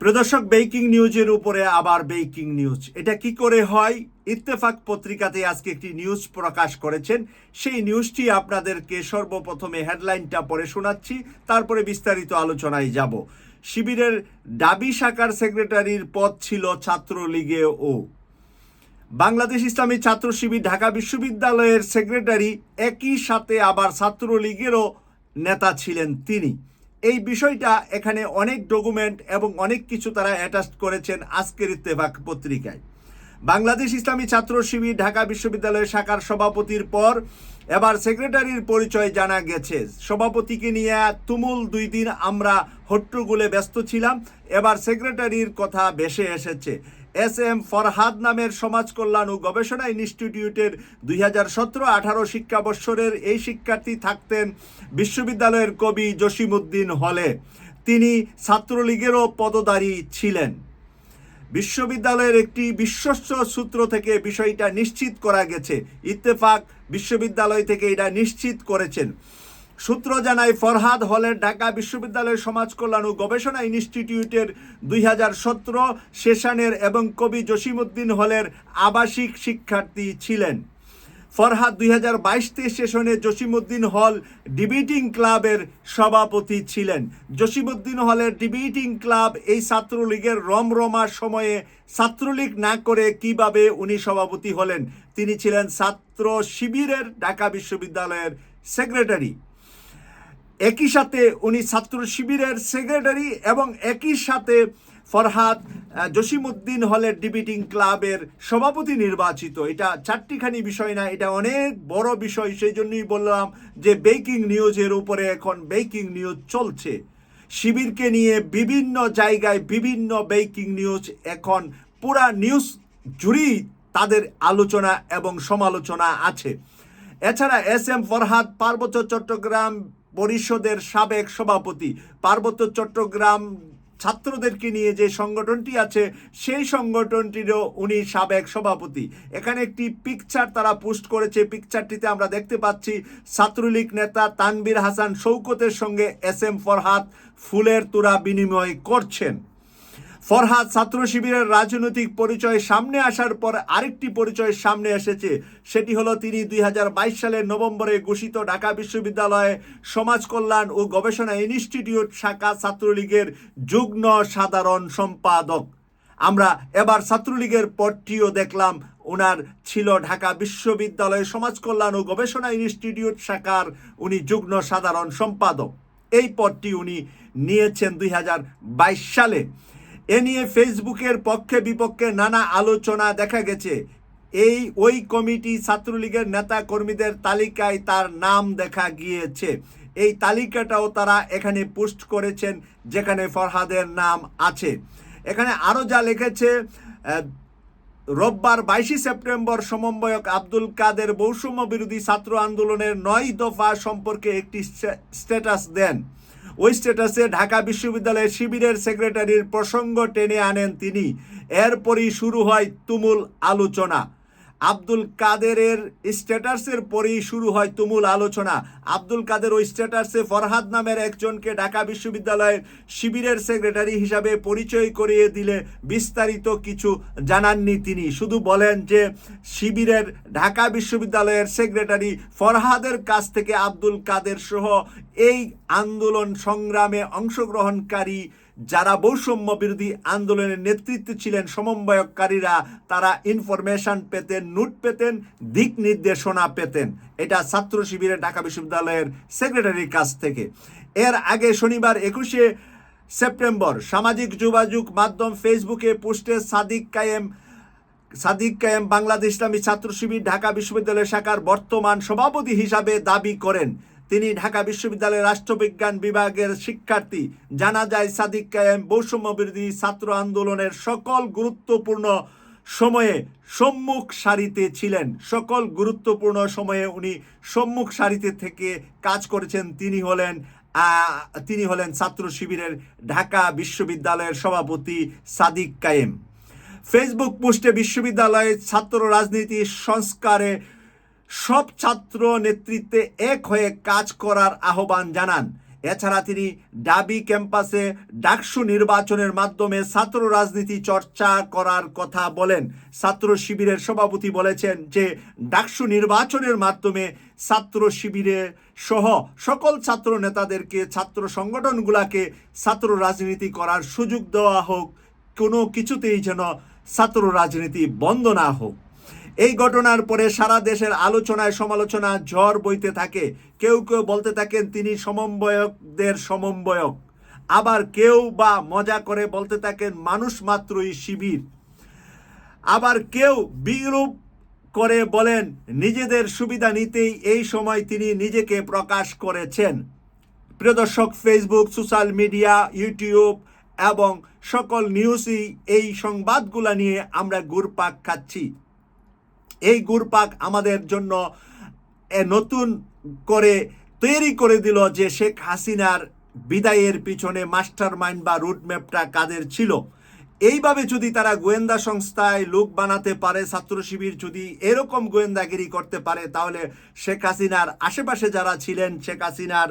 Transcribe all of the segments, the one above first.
প্রদর্শক বেকিং নিউজের উপরে আবার বেকিং নিউজ। এটা কি করে হয়? ইত্তেফাক পত্রিকাতে আজকে একটি নিউজ প্রকাশ করেছেন। সেই নিউজটি আপনাদেরকে সর্বপ্রথমে হেডলাইনটা পড়ে শোনাচ্ছি, তারপরে বিস্তারিত আলোচনায় যাব। শিবিরের ডাবি শাখার সেক্রেটারির পদ ছিল ছাত্রলীগে ও। বাংলাদেশ ইসলামী ছাত্র শিবির ঢাকা বিশ্ববিদ্যালয়ের সেক্রেটারি একই সাথে আবার ছাত্রলীগেরও নেতা ছিলেন তিনি। এই বিষয়টা এখানে অনেক ডকুমেন্ট এবং অনেক কিছু তারা অ্যাটাচ করেছেন আজকের ইত্তেফাক পত্রিকায়। বাংলাদেশ ইসলামী ছাত্র শিবির ঢাকা বিশ্ববিদ্যালয়ের শাখার সভাপতির পর এবার সেক্রেটারির পরিচয় জানা গেছে। সভাপতিকে নিয়ে তুমুল দুই দিন আমরা হট্টগোলে ব্যস্ত ছিলাম। এবার সেক্রেটারির কথা ভেসে এসেছে। এস এম ফরহাদ নামের সমাজ কল্যাণ ও গবেষণা ইনস্টিটিউটের দুই হাজার সতেরো আঠারো শিক্ষাবৎসরের এই শিক্ষার্থী থাকতেন বিশ্ববিদ্যালয়ের কবি জসিমুদ্দিন হলে। তিনি ছাত্রলীগেরও পদধারী ছিলেন। বিশ্ববিদ্যালয়ের একটি বিশ্বস্ত সূত্র থেকে বিষয়টা নিশ্চিত করা গেছে। ইত্তেফাক বিশ্ববিদ্যালয় থেকে এটা নিশ্চিত করেছেন। সূত্র জানায়, ফরহাদ হলের ঢাকা বিশ্ববিদ্যালয়ের সমাজ কল্যাণ ও গবেষণা ইনস্টিটিউটের দুই হাজার সতেরো সেশনের এবং কবি জসিমুদ্দিন হলের আবাসিক শিক্ষার্থী ছিলেন। ফরহাদ দুই হাজার বাইশ তেইশ সেশনে জসিমুদ্দিন হল ডিবেটিং ক্লাবের সভাপতি ছিলেন। জসিমুদ্দিন হলের ডিবেটিং ক্লাব এই ছাত্রলীগের রমরমা সময়ে ছাত্রলীগ না করে কীভাবে উনি সভাপতি হলেন? তিনি ছিলেন ছাত্র শিবিরের ঢাকা বিশ্ববিদ্যালয়ের সেক্রেটারি। একই সাথে উনি ছাত্র শিবিরের সেক্রেটারি এবং একই সাথে ফরহাদ আহ, জসিমউদ্দিন হলের ডিবেটিং ক্লাবের সভাপতি নির্বাচিত। এটা চারটিখানি বিষয় না এটা অনেক বড় বিষয় সেই জন্যই বললাম যে বেকিং নিউজের উপরে এখন বেকিং নিউজ চলছে। শিবিরকে নিয়ে বিভিন্ন জায়গায় বিভিন্ন বেকিং নিউজ এখন পুরা নিউজ জুড়েই তাদের আলোচনা এবং সমালোচনা আছে। এছাড়া এস এম ফরহাদ পার্বত্য চট্টগ্রাম পরিষদের সাবেক সভাপতি। পার্বত্য চট্টগ্রাম ছাত্রদেরকে নিয়ে যে সংগঠনটি আছে, সেই সংগঠনটিরও উনি সাবেক সভাপতি। এখানে একটি পিকচার তারা পোস্ট করেছে। পিকচারটিতে আমরা দেখতে পাচ্ছি ছাত্রলীগ নেতা তানবির হাসান শৌকতের সঙ্গে এস এম ফরহাদ ফুলের তোরা বিনিময় করছেন। ফরহাদ ছাত্র শিবিরের রাজনৈতিক পরিচয় সামনে আসার পর আরেকটি পরিচয় সামনে এসেছে। সেটি হলো তিনি দুই হাজার বাইশ সালের নভেম্বরে ঘোষিত ঢাকা বিশ্ববিদ্যালয়ে সমাজ কল্যাণ ও গবেষণা ইনস্টিটিউট শাখা ছাত্রলীগের যুগ্ম সাধারণ সম্পাদক। আমরা এবার ছাত্রলীগের পদটিও দেখলাম। ওনার ছিল ঢাকা বিশ্ববিদ্যালয় সমাজ কল্যাণ ও গবেষণা ইনস্টিটিউট শাখার উনি যুগ্ম সাধারণ সম্পাদক। এই পদটি উনি নিয়েছেন দুই হাজার বাইশ সালে। এ নিয়ে ফেসবুকের পক্ষে বিপক্ষে নানা আলোচনা দেখা গেছে। এই ওই কমিটি ছাত্রলীগের নেতা কর্মীদের তালিকায় তার নাম দেখা গিয়েছে। এই তালিকাটাও তারা এখানে পোস্ট করেছেন, যেখানে ফরহাদের নাম আছে। এখানে আরও যা লিখেছে রোববার বাইশে সেপ্টেম্বর সমন্বয়ক আব্দুল কাদের বৈষম্য বিরোধী ছাত্র আন্দোলনের নয় দফা সম্পর্কে একটি স্টে- স্ট্যাটাস দেন। ওই স্ট্যাটাসে ঢাকা বিশ্ববিদ্যালয়ের শিবিরের সেক্রেটারির প্রসঙ্গ টেনে আনেন তিনি। এরপরই শুরু হয় তুমুল আলোচনা। আব্দুল কাদেরের স্ট্যাটাসের পরেই শুরু হয় তুমুল আলোচনা। আব্দুল কাদের ওই স্ট্যাটাসে ফরহাদ নামের একজনকে ঢাকা বিশ্ববিদ্যালয়ের শিবিরের সেক্রেটারি হিসাবে পরিচয় করিয়ে দিলে বিস্তারিত কিছু জানাননি তিনি। শুধু বলেন যে, শিবিরের ঢাকা বিশ্ববিদ্যালয়ের সেক্রেটারি ফরহাদের কাছ থেকে আব্দুল কাদের সহ এই আন্দোলন সংগ্রামে অংশগ্রহণকারী যারা বৈষম্য বিরোধী আন্দোলনের নেতৃত্বে ছিলেন সমন্বয়কারীরা, তারা ইনফরমেশন পেতেন নোট পেতেন, দিক নির্দেশনা পেতেন। এটা ছাত্র শিবিরের ঢাকা বিশ্ববিদ্যালয়ের সেক্রেটারির কাছ থেকে। এর আগে শনিবার একুশে সেপ্টেম্বর সামাজিক যোগাযোগ মাধ্যম ফেসবুকে পোস্টে সাদিক কায়েম সাদিক কায়েম বাংলাদেশ ইসলামী ছাত্র শিবির ঢাকা বিশ্ববিদ্যালয় শাখার বর্তমান সভাপতি হিসাবে দাবি করেন। তিনি ঢাকা বিশ্ববিদ্যালয়ের রাষ্ট্রবিজ্ঞান বিভাগের শিক্ষার্থী। জানা যায়, সাদিক কায়েম বৈষম্য বিরোধী ছাত্র আন্দোলনের সকল গুরুত্বপূর্ণ সময়ে সম্মুখ সারিতে ছিলেন। সকল গুরুত্বপূর্ণ সময়ে উনি সম্মুখ সারিতে থেকে কাজ করেছেন। তিনি হলেন তিনি হলেন ছাত্র শিবিরের ঢাকা বিশ্ববিদ্যালয়ের সভাপতি সাদিক কায়েম। ফেসবুক পোস্টে বিশ্ববিদ্যালয়ের ছাত্র রাজনীতি সংস্কারে সব ছাত্র নেতৃত্বে এক হয়ে কাজ করার আহ্বান জানান। এছাড়া তিনি ডাবি ক্যাম্পাসে ডাকসু নির্বাচনের মাধ্যমে ছাত্র রাজনীতি চর্চা করার কথা বলেন। ছাত্র শিবিরের সভাপতি বলেছেন যে, ডাকসু নির্বাচনের মাধ্যমে ছাত্র শিবিরে সহ সকল ছাত্র নেতাদেরকে, ছাত্র সংগঠনগুলাকে ছাত্র রাজনীতি করার সুযোগ দেওয়া হোক, কোনো কিছুতেই যেন ছাত্র রাজনীতি বন্ধ না হোক। এই ঘটনার পরে সারা দেশের আলোচনায় সমালোচনা, ঝড় বইতে থাকে। কেউ কেউ বলতে থাকেন, তিনি সমন্বয়কদের সমন্বয়ক। আবার কেউ বা মজা করে বলতে থাকেন, মানুষ মাত্রই শিবির। আবার কেউ বিরূপ করে বলেন, নিজেদের সুবিধা নিতেই এই সময় তিনি নিজেকে প্রকাশ করেছেন। প্রিয় দর্শক ফেসবুক সোশ্যাল মিডিয়া ইউটিউব এবং সকল নিউজই এই সংবাদগুলা নিয়ে আমরা গুরপাক খাচ্ছি। এই গুরপাক আমাদের জন্য নতুন করে তৈরি করে দিল যে শেখ হাসিনার বিদায়ের পিছনে মাস্টার মাইন্ড বা রুটম্যাপটা কাদের ছিল। এইভাবে যদি তারা গোয়েন্দা সংস্থায় লোক বানাতে পারে, ছাত্র শিবির যদি এরকম গোয়েন্দাগিরি করতে পারে, তাহলে শেখ হাসিনার আশেপাশে যারা ছিলেন, শেখ হাসিনার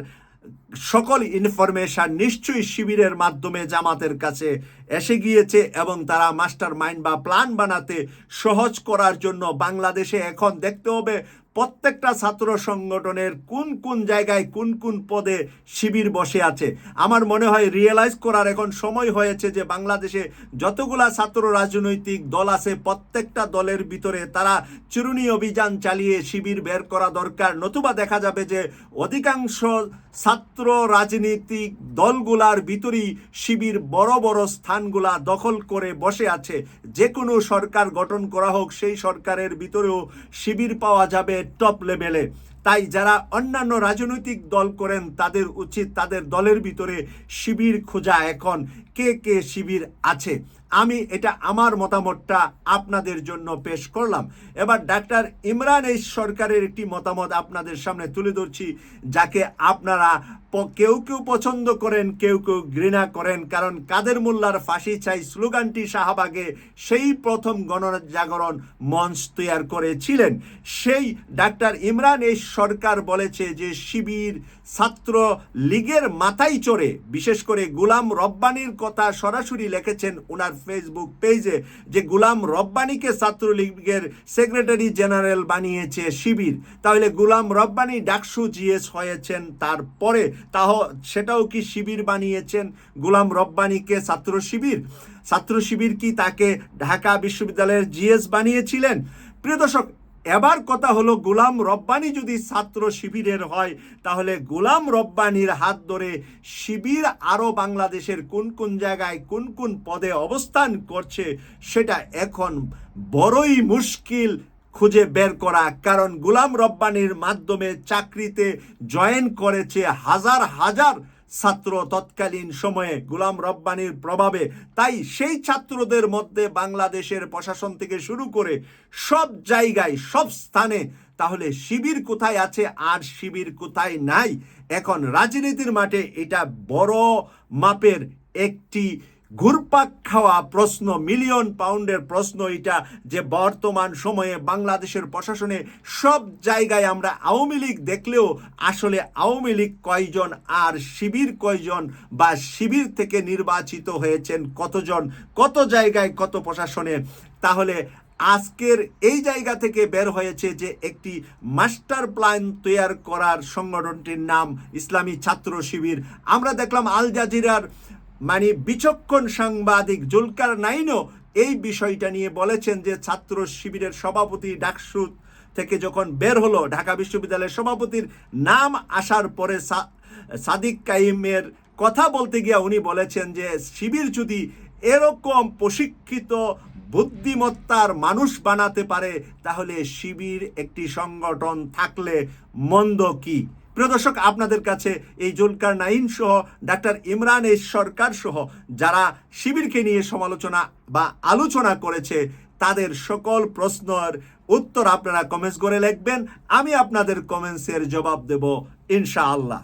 সকল ইনফরমেশন নিশ্চয়ই শিবিরের মাধ্যমে জামাতের কাছে এসে গিয়েছে এবং তারা মাস্টার মাইন্ড বা প্ল্যান বানাতে সহজ করার জন্য বাংলাদেশে এখন দেখতে হবে প্রত্যেকটা ছাত্র সংগঠনের কোন কোন জায়গায় কোন কোন পদে শিবির বসে আছে। আমার মনে হয় রিয়েলাইজ করার এখন সময় হয়েছে যে বাংলাদেশে যতগুলা ছাত্র রাজনৈতিক দল আছে, প্রত্যেকটা দলের ভিতরে তারা চিরুনি অভিযান চালিয়ে শিবির বের করা দরকার। নতুবা দেখা যাবে যে অধিকাংশ ছাত্র রাজনীতিক দলগুলার ভিতরেই শিবির বড় বড় স্থানগুলা দখল করে বসে আছে। যে কোনো সরকার গঠন করা হোক, সেই সরকারের ভিতরেও শিবির পাওয়া যাবে টপ লেভেলে তাই যারা অন্যান্য রাজনৈতিক দল করেন, তাদের উচিত তাদের দলের ভিতরে শিবির খোঁজা। এখন কে কে শিবির আছে? আমি এটা আমার মতামতটা আপনাদের জন্য পেশ করলাম। এবার ডাক্তার ইমরান এই সরকারের একটি মতামত আপনাদের সামনে তুলে ধরছি, যাকে আপনারা কেউ কেউ পছন্দ করেন, কেউ কেউ ঘৃণা করেন, কারণ কাদের মোল্লার ফাঁসি চাই স্লোগানটি শাহবাগে সেই প্রথম গণজাগরণ মঞ্চ তৈয়ার করেছিলেন। সেই ডাক্তার ইমরান এই সরকার বলেছে যে শিবির ছাত্র লীগের মাথায় চড়ে, বিশেষ করে গুলাম রব্বানির কথা সরাসরি লিখেছেন ওনার ফেসবুক পেজে যে গুলাম রব্বানিকে ছাত্রলীগের সেক্রেটারি জেনারেল বানিয়েছে শিবির। তাহলে গুলাম রব্বানি ডাকসু জিএস হয়েছেন তারপরে, তাহ, সেটাও কি শিবির বানিয়েছেন গুলাম রব্বানিকে ছাত্র শিবির? ছাত্র শিবির কি তাকে ঢাকা বিশ্ববিদ্যালয়ের জিএস বানিয়েছিলেন? প্রিয় দর্শক এবার কথা হলো গোলাম রব্বানি যদি ছাত্র শিবিরের হয়, তাহলে গোলাম রব্বানির হাত ধরে শিবির আরও বাংলাদেশের কোন কোন জায়গায় কোন কোন পদে অবস্থান করছে, সেটা এখন বড়ই মুশকিল খুঁজে বের করা। কারণ গোলাম রব্বানির মাধ্যমে চাকরিতে জয়েন করেছে হাজার হাজার ছাত্র তৎকালীন সময়ে গুলাম রব্বানির প্রভাবে। তাই সেই ছাত্রদের মধ্যে বাংলাদেশের প্রশাসন থেকে শুরু করে সব জায়গায়, সব স্থানে, তাহলে শিবির কোথায় আছে আর শিবির কোথায় নাই? এখন রাজনীতির মাঠে এটা বড় মাপের একটি ঘুরপাক খাওয়া প্রশ্ন মিলিয়ন পাউন্ডের প্রশ্ন এটা যে বর্তমান সময়ে বাংলাদেশের প্রশাসনে সব জায়গায় আমরা আওয়ামী লীগ দেখলেও আসলে আওয়ামী লীগ কয়জন আর শিবির কয়জন বা শিবির থেকে নির্বাচিত হয়েছেন কতজন, কত জায়গায় কত প্রশাসনে? তাহলে আজকের এই জায়গা থেকে বের হয়েছে যে একটি মাস্টার প্ল্যান তৈয়ার করার সংগঠনটির নাম ইসলামী ছাত্র শিবির। আমরা দেখলাম আল জাজিরার মানে বিচক্ষণ সাংবাদিক জুলকার নাইনও এই বিষয়টা নিয়ে বলেছেন যে ছাত্র শিবিরের সভাপতি ডাকসু থেকে যখন বের হলো ঢাকা বিশ্ববিদ্যালয়ের সভাপতির নাম আসার পরে সাদিক কাইমের কথা বলতে গিয়ে উনি বলেছেন যে শিবির যদি এরকম প্রশিক্ষিত বুদ্ধিমত্তার মানুষ বানাতে পারে, তাহলে শিবির একটি সংগঠন থাকলে মন্দ কি? প্রিয় দর্শক, আপনাদের কাছে এই জুলকার নাইন সহ ডাক্তার ইমরান এই সরকার সহ যারা শিবিরকে নিয়ে সমালোচনা বা আলোচনা করেছে, তাদের সকল প্রশ্নের উত্তর আপনারা কমেন্টস করে লিখবেন। আমি আপনাদের কমেন্টসের জবাব দেব, ইনশাআল্লাহ।